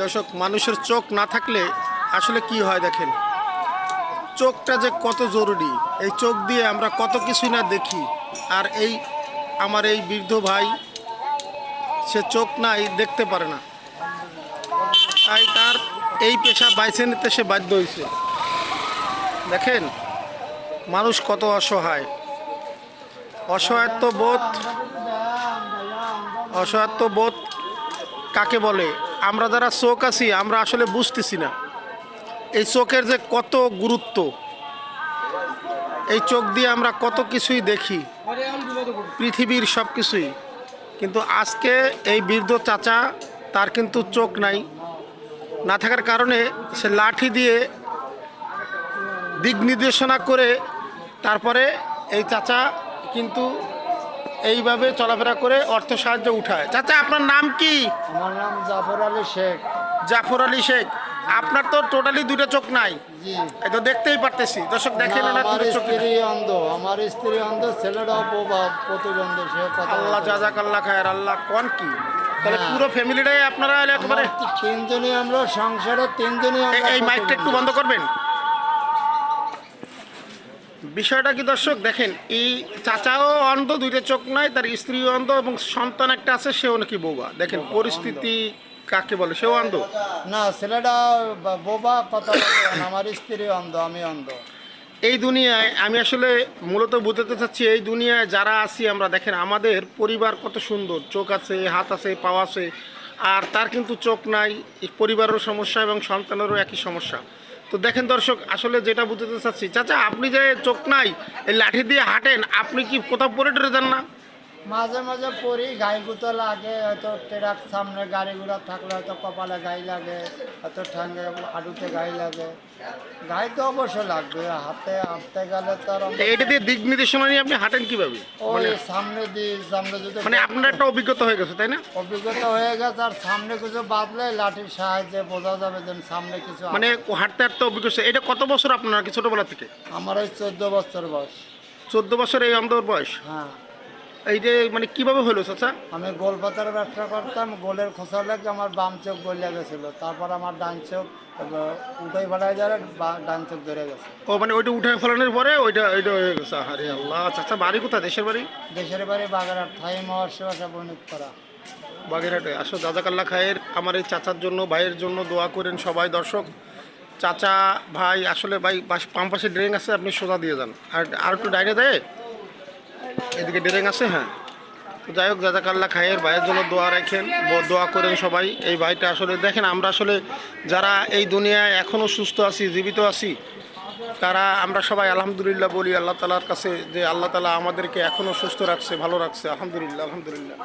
দর্শক, মানুষের চোখ না থাকলে আসলে কি হয় দেখেন? চোখটা যে কত জরুরি, এই চোখ দিয়ে আমরা কত কিছুই না দেখি। আর এই আমার এই বৃদ্ধ ভাই, সে চোখ নাই, দেখতে পারে না। তাই তার এই পেশা বাইছে নিতে সে বাধ্য হয়েছে। দেখেন, মানুষ কত অসহায়। অসহায়ত্ব বোধ অসহায়ত্ব বোধ কাকে বলে? আমরা যারা চোখ আছি, আমরা আসলে বুঝতেছি না। এই চোখের যে কত গুরুত্ব, এই চোখ দিয়ে আমরা কত কিছুই দেখি, পৃথিবীর সব কিছুই। কিন্তু আজকে এই বৃদ্ধ চাচা, তার কিন্তু চোখ নাই। না থাকার কারণে সে লাঠি দিয়ে দিক নির্দেশনা করে, তারপরে এই চাচা কিন্তু এইভাবে চলাফেরা করে অর্থ সাহায্য উঠায়। চাচা আপনার নাম কি? আমার নাম জাফর আলী শেখ। জাফর আলী শেখ। আপনার তো টোটালি দুটো চোখ নাই। জি। এই তো দেখতেই পারতেছি। দর্শক দেখেন না, দুটো চোখ। স্ত্রী অন্ধ। আমার স্ত্রী অন্ধ ছেলেটাও প্রতিবন্ধী সে কথা আল্লাহ জাজাক আল্লাহ খায়ের। আল্লাহ কোন কি? তাহলে। পুরো ফ্যামিলিটাই আপনারা একেবারে তিনজনই আমরা সংসারে তিনজনই এই মাইকটা একটু বন্ধ করবেন? বিষয়টা কি দর্শক দেখেন এই চাচাও অন্ধ দুইটা চোখ নাই তার স্ত্রীও অন্ধ এবং সন্তান একটা আছে সেও নাকি বোবা দেখেন পরিস্থিতি কাকে বলে? সেও অন্ধ? না ছেলেটা বোবা কথা আমার স্ত্রী অন্ধ আমি অন্ধ। এই দুনিয়ায় আমি আসলে মূলত বুঝতে চাচ্ছি এই দুনিয়ায় যারা আছি আমরা দেখেন আমাদের পরিবার কত সুন্দর। চোখ আছে হাত আছে পা আছে আর তার কিন্তু চোখ নাই পরিবারেরও সমস্যা এবং সন্তানেরও একই সমস্যা। তো দেখেন দর্শক, আসলে যেটা বুঝতে চাচ্ছি, চাচা, আপনি যে চোখ নাই লাঠি দিয়ে হাঁটেন, আপনি কি কোথাও পরে টরে যান না? মাঝে মাঝে পড়ি গায়ে গুতো লাগে হয়তো ট্রাক সামনে গাড়ি ঘোড়া থাকলে হয়তো কপালে গায়ে লাগে হয়তো ঠ্যাঙ্গে হাঁটুতে গায়ে লাগে। গায়ে তো অবশ্যই লাগবে হাতে হাঁটতে গেলে তো এটা দিয়ে দিক নির্দেশনা নিয়ে আপনি হাঁটেন কীভাবে? ওই মানে সামনে দিয়ে সামনে যদি মানে আপনার একটা অভিজ্ঞতা হয়ে গেছে তাই না? অভিজ্ঞতা হয়ে গেছে আর সামনে কিছু বাদলে লাঠির সাহায্যে বোঝা যাবে যে সামনে কিছু মানে হাঁটতে হাঁটতে অভিজ্ঞতা এটা কত বছর আপনার কি ছোটবেলা থেকে? আমার ওই চোদ্দ বছর বয়স। চোদ্দ বছর এই অন্ধর বয়স? হ্যাঁ। এই যে মানে কীভাবে হলো চাচা? আমি গোল পাতার ব্যবসা করতাম গোলের খোসা লেগে আমার বাম চোখ গলিয়া গেছিল। তারপর আমার ডান চোখ উঠাই যাবে বা- ডান চোখ ধরে গেছে। ও মানে ওইটা উঠে ফেলানোর পরে ওইটা ওইটা হয়ে গেছে। আরে আল্লাহ চাচা বাড়ি কোথায়? দেশের বাড়ি? দেশের বাড়ি বাগেরহাট থাই মহর্ষি ভাষা বণিক করা বাগেরহাটে। আসো জাজাকাল্লা খায়ের আমার এই চাচার জন্য ভাইয়ের জন্য দোয়া করেন সবাই দর্শক। চাচা ভাই আসলে ভাই বাম পাশে ড্রেন আছে আপনি সোজা দিয়ে যান। আর আর একটু ডাইনে দেয়? এদিকে ডেরেং আছে হ্যাঁ। তো যাই হোক, জাজাকাল্লা খায়ের ভাইয়ের জন্য দোয়া রাখেন দোয়া করেন সবাই। এই ভাইটা আসলে, দেখেন, আমরা আসলে যারা এই দুনিয়ায় এখনও সুস্থ আছি, জীবিত আছি, তারা, আমরা সবাই আলহামদুলিল্লাহ বলি, আল্লাহ তালার কাছে যে আল্লাহ তালা আমাদেরকে এখনও সুস্থ রাখছে, ভালো রাখছে। আলহামদুলিল্লাহ আলহামদুলিল্লাহ।